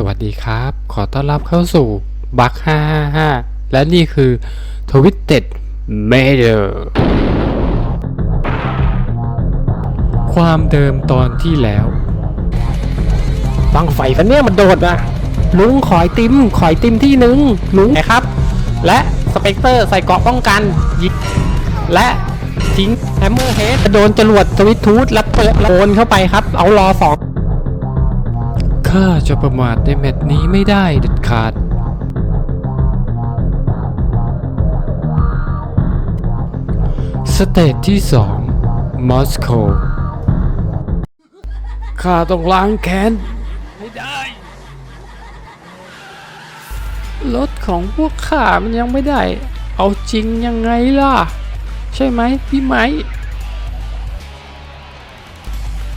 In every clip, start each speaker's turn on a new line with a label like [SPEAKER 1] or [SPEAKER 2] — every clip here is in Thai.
[SPEAKER 1] สวัสดีครับ ขอต้อนรับเข้าสู่บัค555 และนี่คือ Twisted Major ความเดิมตอนที่แล้ว
[SPEAKER 2] บังไฟฟันเนี่ยมันโดดนะลุงขอยติมขอยติมที่หนึ่งลุงนะครับ และสเปกเตอร์ใส่เกราะป้องกันยิงและทิ้งแฮมเมอร์เฮดโดนจรวดสวิตทูธแล้วเปิดโอนเข้าไปครับ เอารอสอง
[SPEAKER 1] ข้าจะประมาทในแมตช์นี้ไม่ได้เด็ดขาด สเตจที่ 2 มอสโกข้าต้องล้างแค้นไม่ได้ รถของพวกข้ามันยังไม่ได้ เอาจริงยังไงล่ะ ใช่ไหมพี่ไหม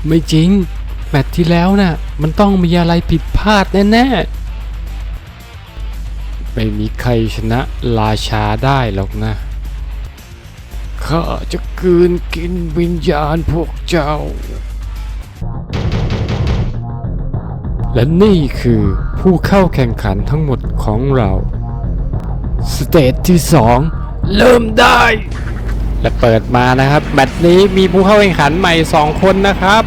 [SPEAKER 1] ไม่จริง แมตช์ที่แล้วน่ะ มันต้องมีอะไรผิดพลาดแน่ๆ ไม่มีใครชนะราชาได้หรอกนะ ข้าจะกืนกินวิญญาณพวกเจ้า และนี่คือผู้เข้าแข่งขันทั้งหมดของเรา สเตจที่สองเริ่มได้ และเปิดมานะครับแมตช์นี้มีผู้เข้าแข่งขันใหม่ 2 คนนะครับ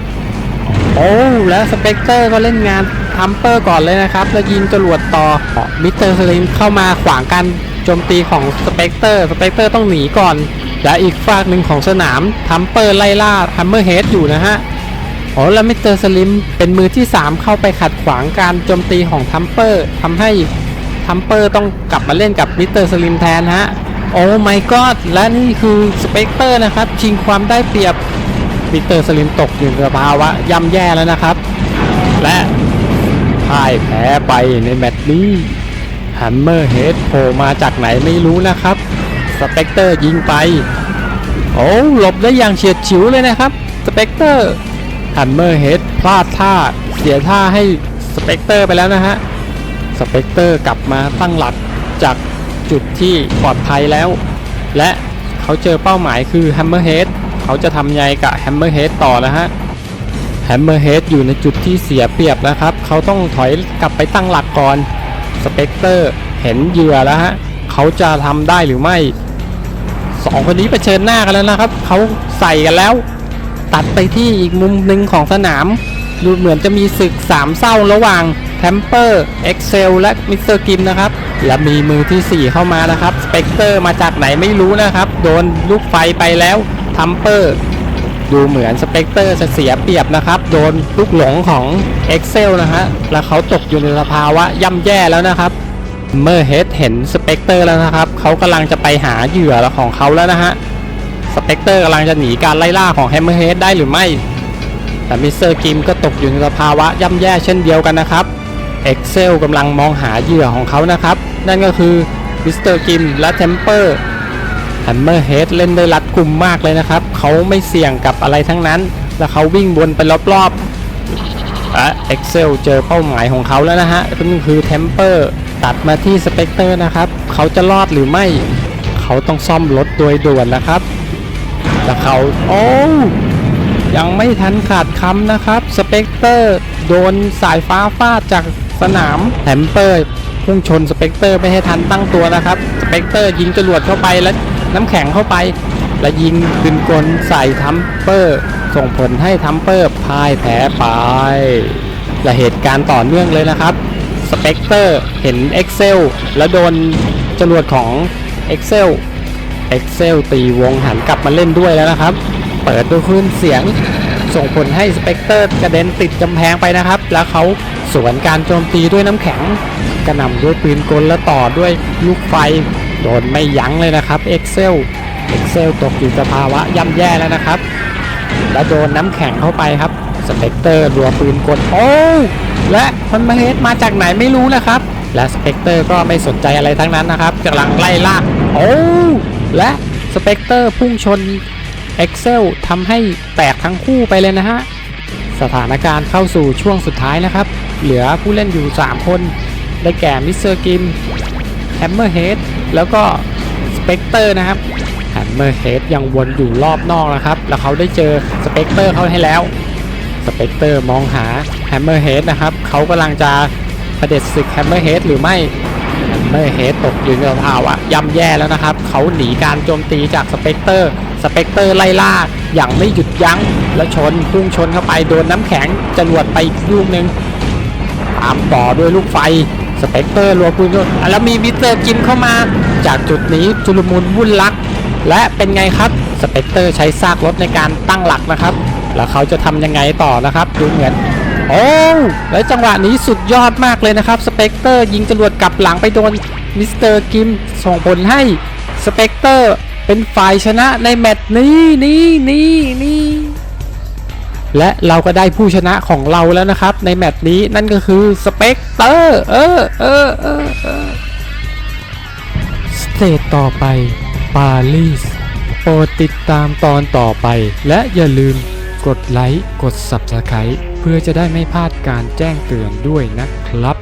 [SPEAKER 1] โอ้แล้วสเปกเตอร์ก็เล่นงานทัมเปอร์ก่อนเลยนะครับ แล้วยิงจรวดต่อมิสเตอร์สลิมเข้ามาขวางการโจมตีของสเปกเตอร์สเปกเตอร์ต้องหนีก่อน และอีกฝากหนึ่งของสนามทัมเปอร์ไล่ล่าทัมเมอร์เฮดอยู่นะฮะโอ้แล้วมิสเตอร์สลิมเป็นมือที่ 3 เข้าไปขัดขวางการโจมตีของทัมเปอร์ทำให้ทัมเปอร์ต้องกลับมาเล่นกับมิสเตอร์สลิมแทนฮะโอ้ my god และนี่คือสเปกเตอร์นะครับชิงความได้เปรียบ มิสเตอร์สลิมตกอยู่ในสภาวะย่ำแย่แล้วนะครับ และพ่ายแพ้ไปในแมตช์นี้แฮมเมอร์เฮดโผล่มาจากไหนไม่รู้นะครับ สเปกเตอร์ยิงไป โอ้หลบได้อย่างเฉียดฉิวเลยนะครับ สเปกเตอร์แฮมเมอร์เฮดพลาดท่า เสียท่าให้สเปกเตอร์ไปแล้วนะฮะ สเปกเตอร์กลับมาตั้งหลักจากจุดที่ปลอดภัยแล้ว และเขาเจอเป้าหมายคือแฮมเมอร์เฮด เขาจะทำไงกับแฮมเมอร์เฮดต่อนะฮะแฮมเมอร์เฮดอยู่ในจุดที่เสียเปรียบนะครับ เขาต้องถอยกลับไปตั้งหลักก่อนสเปกเตอร์เห็นเหยื่อแล้วฮะเขาจะทำได้หรือไม่สองคนนี้เผชิญหน้ากันแล้วนะครับ เขาใส่กันแล้ว ตัดไปที่อีกมุมหนึ่งของสนาม ดูเหมือนจะมีศึกสามเศร้าระหว่างแทมเปอร์เอ็กเซลและมิสเตอร์กิมนะครับ และมีมือทีสี่4 เข้ามานะครับ สเปกเตอร์มาจากไหนไม่รู้นะครับ โดนลูกไฟไปแล้ว ทัมเปอร์ดูเหมือนสเปกเตอร์จะเสียเปรียบนะครับ โดนลูกหลงของ Excel นะฮะ แล้วเขาตกอยู่ในสภาวะย่ำแย่แล้วนะครับเมื่อเฮดเห็นสเปกเตอร์แล้วนะครับ เขากำลังจะไปหาเหยื่อของเขาแล้วนะฮะ สเปกเตอร์กำลังจะหนีการไล่ล่าของแฮมเมอร์เฮดได้หรือไม่ แต่มิสเตอร์กิมก็ตกอยู่ในสภาวะย่ำแย่เช่นเดียวกันนะครับ Excel กำลังมองหาเหยื่อของเขานะครับ นั่นก็คือมิสเตอร์กิมและเทมเปอร์ แฮมเมอร์เฮดเล่นได้รัดกุมมากเลยนะครับ เขาไม่เสี่ยงกับอะไรทั้งนั้น และเขาวิ่งวนไปรอบๆและ Excel เจอเป้าหมายของเขาแล้วนะฮะนั่นคือเทมเปอร์ตัดมาที่สเปกเตอร์นะครับ เขาจะรอดหรือไม่ เขาต้องซ่อมรถโดยด่วนนะครับแต่เขาโอ้ยังไม่ทันขาดคำนะครับสเปกเตอร์โดนสายฟ้าฟาดจากสนามแฮมเปอร์พุ่งชนสเปกเตอร์ไม่ให้ทันตั้งตัวนะครับสเปกเตอร์ยิงจรวดเข้าไปแล้ว น้ำแข็งเข้าไป และยิงปืนกลใส่ทัมเปอร์ ส่งผลให้ทัมเปอร์พ่ายแพ้ไป และเหตุการณ์ต่อเนื่องเลยนะครับสเปกเตอร์เห็น Excel แล้วโดนจรวดของ Excel Excel ตีวงหันกลับมาเล่นด้วยแล้วนะครับ เปิดด้วยคลื่นเสียงส่งผลให้สเปกเตอร์กระเด็นติดกำแพงไปนะครับ แล้วเขาสวนการโจมตีด้วยน้ำแข็ง กระหน่ำด้วยปืนกลและต่อด้วยลูกไฟ โดนไม่ยั้งเลยนะครับ Excel Excel ตกอยู่สภาวะย่ำแย่แล้วนะครับ และโดนน้ำแข็งเข้าไปครับสเปกเตอร์รัวปืนกลโอ้และมันมาเฮดมาจากไหนไม่รู้นะครับ และสเปกเตอร์ก็ไม่สนใจอะไรทั้งนั้นนะครับกำลังไล่ล่าโอ้และสเปกเตอร์พุ่งชน Excel ทำให้แตกทั้งคู่ไปเลยนะฮะสถานการณ์เข้าสู่ช่วงสุดท้ายนะครับ เหลือผู้เล่นอยู่ 3 คน ได้แก่มิสเตอร์กิมแฮมเมอร์เฮด แล้วก็สเปกเตอร์นะครับแฮมเมอร์เฮดยังวนอยู่รอบนอกนะครับ แล้วเขาได้เจอสเปกเตอร์เขาให้แล้วสเปกเตอร์มองหาแฮมเมอร์เฮดนะครับเขากำลังจะ
[SPEAKER 2] ประเด็จศึกแฮมเมอร์เฮดหรือไม่แฮมเมอร์เฮดตกอยู่ในสภาวะย่ำแย่แล้วนะครับ เขาหนีการโจมตีจากสเปกเตอร์สเปกเตอร์ไล่ล่าอย่างไม่หยุดยั้ง แล้วชนพุ่งชนเข้าไปโดนน้ำแข็งจรวดไปอีกลูกหนึ่งตามต่อด้วยลูกไฟ สเปกเตอร์รัวปืนด้วยอะแล้วมีมิสเตอร์จิมเข้ามา จากจุดนี้จุลมุนวุ่นลัก และเป็นไงครับสเปกเตอร์ใช้ซากรถในการตั้งหลักนะครับ แล้วเขาจะทำยังไงต่อนะครับ ดูเหมือนโอ้แล้วจังหวะนี้สุดยอดมากเลยนะครับสเปกเตอร์ยิงจรวดกลับหลังไปโดนมิสเตอร์กิมส่งผลให้สเปกเตอร์เป็นฝ่ายชนะในแมตช์นี้นี่นี่นี่ และเราก็ได้ผู้ชนะของเราแล้วนะครับ ในแมตช์นี้นั่นก็คือสเปกเตอร์เออเออเออเออ
[SPEAKER 1] สเตจต่อไปปารีสโปรดติดตามตอนต่อไป และอย่าลืมกดไลค์ กด Subscribe เพื่อจะได้ไม่พลาดการแจ้งเตือนด้วยนะครับ